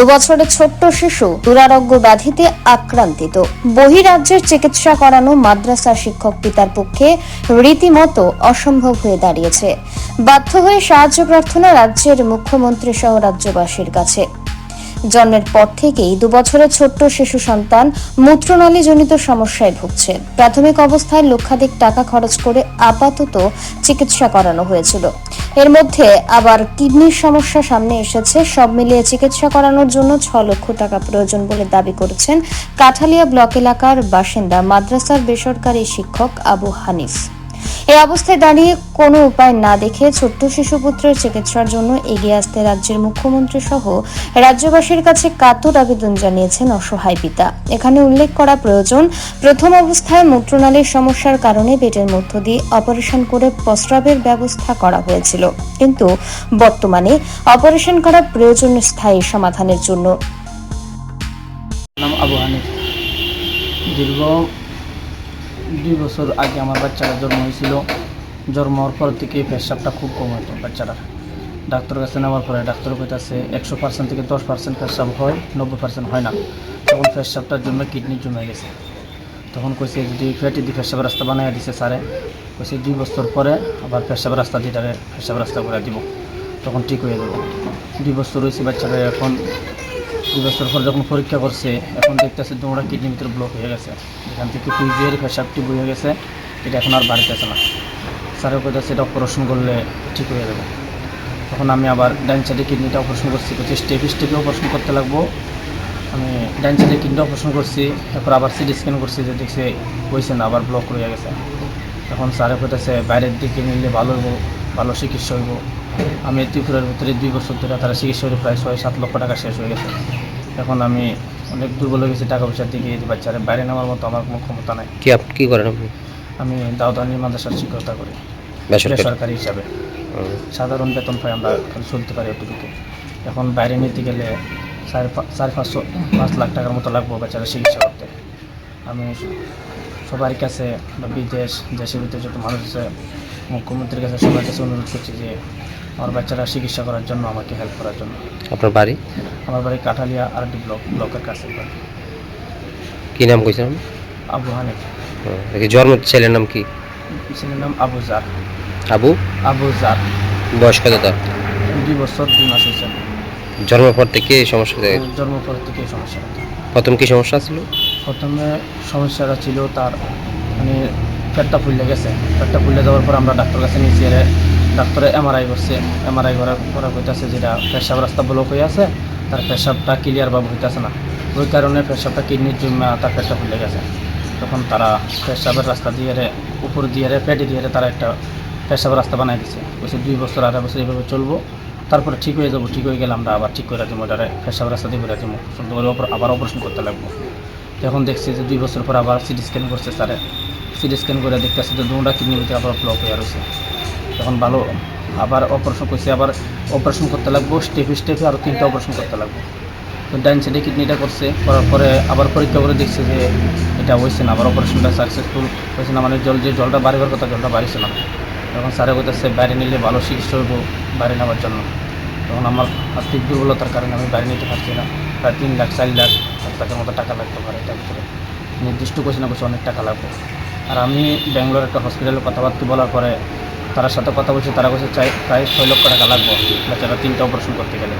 দুবছরের ছোট্ট শিশু দুরারোগ্য ব্যাধিতে আক্রান্তিত। বহিরাজ্যের চিকিৎসা করানো মাদ্রাসা শিক্ষক পিতার পক্ষে রীতিমতো অসম্ভব হয়ে দাঁড়িয়েছে। বাধ্য হয়ে সাহায্য প্রার্থনা রাজ্যের মুখ্যমন্ত্রী সহ রাজ্যবাসীর কাছে। জন্মের পর থেকেই দুবছরের ছোট্ট শিশু সন্তান মূত্রনালীজনিত সমস্যায় ভুগছে। প্রাথমিক অবস্থায় লক্ষাধিক টাকা খরচ করে আপাতত চিকিৎসা করানো হয়েছিল। এর মধ্যে আবার কিডনির সমস্যা সামনে এসেছে। সব মিলিয়ে চিকিৎসা করানোর জন্য ছ লক্ষ টাকা প্রয়োজন বলে দাবি করেছেন কাঠালিয়া ব্লক এলাকার বাসিন্দা মাদ্রাসার বেসরকারি শিক্ষক আবু হানিফ। এই অবস্থায় দাঁড়িয়ে কোনো উপায় না দেখে ছোট্ট শিশুপুত্রের চিকিৎসার জন্য এগিয়ে আসতে রাজ্যের মুখ্যমন্ত্রী সহ রাজ্যবাসীর কাছে কাতর আবেদন জানিয়েছেন অসহায় পিতা। এখানে উল্লেখ করা প্রয়োজন, প্রথম অবস্থায় মূত্রনালীর সমস্যার কারণে পেটের মধ্য দিয়ে অপারেশন করে প্রস্রাবের ব্যবস্থা করা হয়েছিল। কিন্তু বর্তমানে অপারেশন করা প্রয়োজন স্থায়ী সমাধানের জন্য। দীর্ঘ দুই বছর আগে আমার বাচ্চাটা জন্ম হয়েছিল। জন্ম হওয়ার পর থেকে পেশাবটা খুব কম হতো বাচ্চারা। ডাক্তারের কাছে নেওয়ার পরে ডাক্তার কইতাছে একশো পার্সেন্ট থেকে দশ পার্সেন্ট পেশাব হয়, নব্বই পার্সেন্ট হয় না। তখন পেশাবটার জন্য কিডনি জমে গেছে। তখন কইছে যদি ফ্যাটি দিয়ে পেশাব রাস্তা বানিয়ে দিছে স্যারে। কইছে দুই বছর পরে আবার পেশাব রাস্তা দিয়ে তাকে পেশাব রাস্তা করে দিব। তখন ঠিক হয়ে যাব। দুই বছর রয়েছে বাচ্চারা এখন দুই বছর পর যখন পরীক্ষা করছে, এখন দেখতেছে দৌড়া কিডনির ভিতরে ব্লক হয়ে গেছে। এখান থেকে কুইজের পেশাবটি বয়ে গেছে, এটা এখন আর বাড়িতেছে না। স্যারের কইতেছে এটা অপারেশন করলে ঠিক হয়ে যাবে। তখন আমি আবার ডাইন সাইডে কিডনিটা অপারেশন করছি, বলছি স্টেপ স্টেপে অপারেশন করতে লাগবো। আমি ডাইন সাইডে কিডনিটা অপারেশন করছি এরপর আবার সিটি স্ক্যান করছি, যে দেখছি হয়েছে না, আবার ব্লক রয়ে গেছে। তখন স্যারে কইতেছে বাইরের দিকে নিলে ভালো হইব, ভালো চিকিৎসা হইব। আমি ত্রিপুরার ভিতরে দুই বছর ধরে তারা চিকিৎসা করে প্রায় ছয় সাত লক্ষ টাকা শেষ হয়ে গেছে। এখন আমি অনেক দুর্বল হয়ে গেছি টাকা পয়সার দিকে এই বাচ্চারা বাইরে নেওয়ার মতো আমার কোনো ক্ষমতা নাই। কি আপ কি করেন আপনি? আমি দাউদানি মাদ্রাসার শিক্ষকতা করি বেসরকারি। হিসাবে। সাধারণ বেতন পাই আমরা চলতে পারি অতটুকু এখন বাইরে নিতে গেলে সাড়ে পা- সাড়ে পাঁচশো পাঁচ লাখ টাকার মতো লাগবো বাচ্চারা চিকিৎসা করতে। আমি সবার কাছে বা বিদেশ দেশের ভিতরে যত মানুষ আছে মুখ্যমন্ত্রীর কাছে সবার কাছে অনুরোধ করছি যে আমার বাচ্চারা চিকিৎসা করার জন্য আমাকে হেল্প করার জন্য। আপনার বাড়ি? আমার বাড়ি কাঠালিয়া আর ডি ব্লক ব্লকের কাছে। কি নাম কইছেন আবু হানিফ। জন্ম ছেলের নাম কি? ছেলের নাম আবু জার। আবু? আবু জার। বয়স কত তার? দুই বছর দুই মাস হয়েছে। জন্মের পর থেকে এই সমস্যা থেকে জন্ম পর থেকে সমস্যা প্রথম কি সমস্যা ছিল? প্রথমে সমস্যাটা ছিল তার মানে পেটটা ফুলে গেছে। পেটটা ফুলে যাওয়ার পর আমরা ডাক্তার কাছে এর ডাক্তারে এমআরআই করছে এমআরআই করার পরে হইতেছে যেটা পেশাব রাস্তা ব্লক হয়ে আছে, তার পেশাবটা ক্লিয়ার বা হইতেছে না। ওই কারণে পেশাবটা কিডনির জন্য তার পেটটা ফুলে গেছে। তখন তারা পেশাবের রাস্তা দিয়ে উপর দিয়ে পেটে দিয়ে তারা একটা পেশাবের রাস্তা বানাই দিছে। বলছে দুই বছর, আড়াই বছর এইভাবে চলবো, তারপরে ঠিক হয়ে যাব, ঠিক হয়ে গেলে আমরা আবার ঠিক করে দিব ওটারে পেশাবের রাস্তা দিয়ে করে দিব সুন্দর করে আবার অপারেশন করতে লাগবো। এখন দেখছি যে দুই বছর পর আবার সিটি স্ক্যান করছে স্যারে। সিটি স্ক্যান করে দেখতেছে যে দুটা কিডনির ভিতরে আবার ব্লক হয়ে রয়েছে। তখন ভালো। আবার অপারেশন করছে, আবার অপারেশন করতে লাগবো স্টেপে স্টেপে আরও তিনটা অপারেশন করতে লাগবো। তো ডাইন সাইডে কিডনিটা করছে, করার পরে আবার পরীক্ষা করে দেখছে যে এটা হয়েছে না, আবার অপারেশনটা সাকসেসফুল হয়েছে না মানে জল যে জলটা বাড়িবার কথা, জলটা বাড়িছে না। তখন স্যারে বলতেছে, বাইরে নিলে ভালো চিকিৎসা হইব, বাইরে নেওয়ার জন্য। তখন আমার আর্থিক দুর্বলতার কারণে আমি বাইরে নিতে পারছি না। প্রায় তিন লাখ, চার লাখ পাঁচ লাখের মতো টাকা লাগতে পারে এটার ভিতরে। নির্দিষ্ট করছি না বলছে অনেক টাকা লাগবে। আর আমি ব্যাঙ্গালোর একটা হসপিটালে কথাবার্তা বলার পরে তার সাথে কথা বলছে, তারা বলছে, চাই, প্রায় ছয় লক্ষ টাকা লাগবে। বাচ্চারা তিনটা অপারেশন করতে গেলে।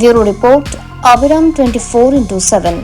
Bureau report, Obiram twenty four into seven